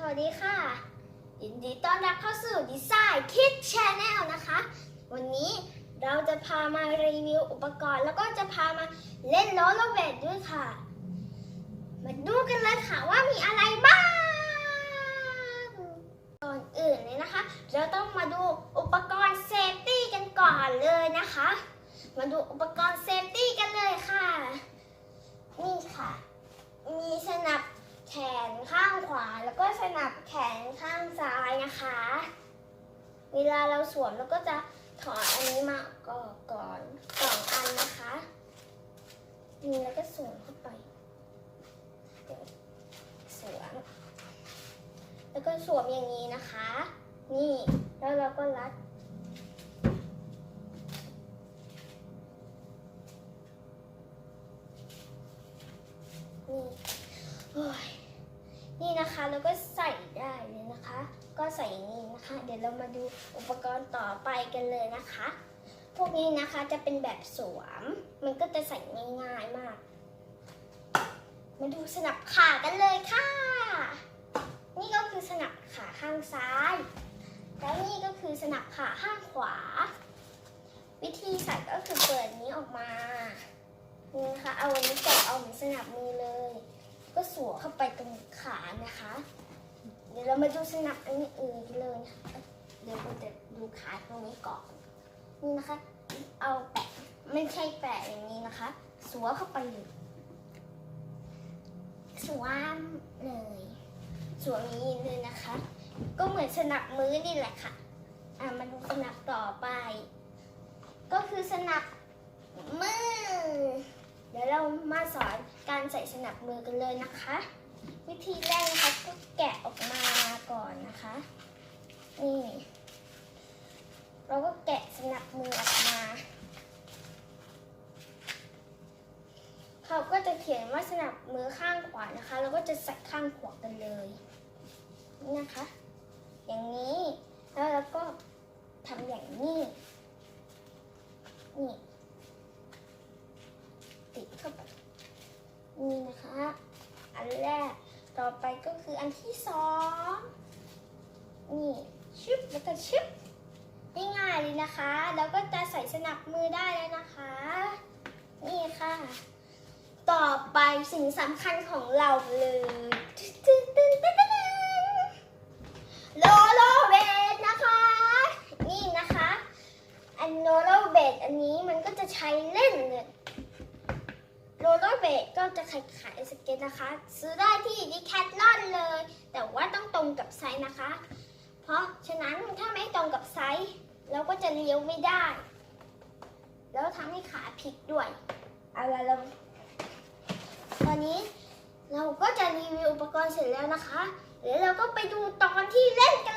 สวัสดีค่ะ ยินดีต้อนรับเข้าสู่ดีไซน์คิดชาแนลนะคะ วันนี้เราจะพามารีวิวอุปกรณ์ แล้วก็จะพามาเล่นโรลเลอร์เวทด้วยค่ะ มาดูกันเลยค่ะว่ามีอะไรบ้าง ก่อนอื่นเลยนะคะ เราต้องมาดูอุปกรณ์เซฟตี้กันก่อนเลยนะคะ มาดูอุปกรณ์เซฟตี้กันเลยค่ะ นี่ค่ะ มีสนับแขนข้างขวา แล้วก็สนับแขนข้างซ้ายนะคะ เวลาเราสวมเราก็จะถอดอันนี้มาก่อก่อนสองอันนะคะนี่แล้วก็สวมเข้าไปสวมแล้วก็สวมอย่างนี้นะคะ นี่แล้วเราก็รัด นี่โอ้ยนี่นะคะแล้วก็ใส่ได้เลยนะคะ ก็ใส่นี้นะคะ เดี๋ยวเรามาดูอุปกรณ์ต่อไปกันเลยนะคะ พวกนี้นะคะจะเป็นแบบสวม มันก็จะใส่ง่ายๆมาก มาดูสนับขากันเลยค่ะ นี่ก็คือสนับขาข้างซ้าย แล้วนี่ก็คือสนับขาข้างขวา วิธีใส่ก็คือเปิดนี้ออกมานี่นะคะเอาอันนี้แกะเอาเหมือนสนับมือเลย ก็สวมเข้าไปตรงขานะคะ เดี๋ยวเรามาดูสนับอันนี้อื่นกันเลยนะคะเดี๋ยวเราจะดูขาตรงนี้ก่อนนี่นะคะ เอาแปะไม่ใช่แปะอย่างนี้นะคะ สวเข้าไปเลยสวมเลยสวมนี้เลยนะคะ ก็เหมือนสนับมือนี่แหละค่ะอะมาดูสนับต่อไป ก็คือสนับมือ เดี๋ยวเรามาสอนการใส่สนับมือกันเลยนะคะ วิธีแรกนะคะ แกะออกมาก่อนนะคะ นี่ เราก็แกะสนับมือออกมา เขาก็จะเขียนว่าสนับมือข้างขวานะคะ เราก็จะใส่ข้างขวากันเลยนี่นะคะ อย่างนี้ แล้วเราก็ทำอย่างนี้ นี่ ติดเข้าไป นี่นะคะ อันแรก ต่อไปก็คืออันที่สองนี่ชึบแล้วก็ชึบง่ายๆเลยนะคะ แล้วก็จะใส่สนับมือได้แล้วนะคะ นี่ค่ะ ต่อไปสิ่งสำคัญของเราเลยตึ๊ดตึ๊ดตึ๊ดตึ๊ดตึ๊ดโลโลเวทนะคะ นี่นะคะ อันโลโลเบดอันนี้มันก็จะใช้เล่นเลยโรล เลอร์เบดก็จะขายขายสเก็ตนะคะ ซื้อได้ที่ดีแคทลอนเลย แต่ว่าต้องตรงกับไซส์นะคะ เพราะฉะนั้นถ้าไม่ตรงกับไซส์เราก็จะเลี้ยวไม่ได้ แล้วทำให้ขาพลิกด้วยเอาละเราตอนนี้เราก็จะรีวิวอุปกรณ์เสร็จแล้วนะคะเดี๋ยวเราก็ไปดูตอนที่เล่นกัน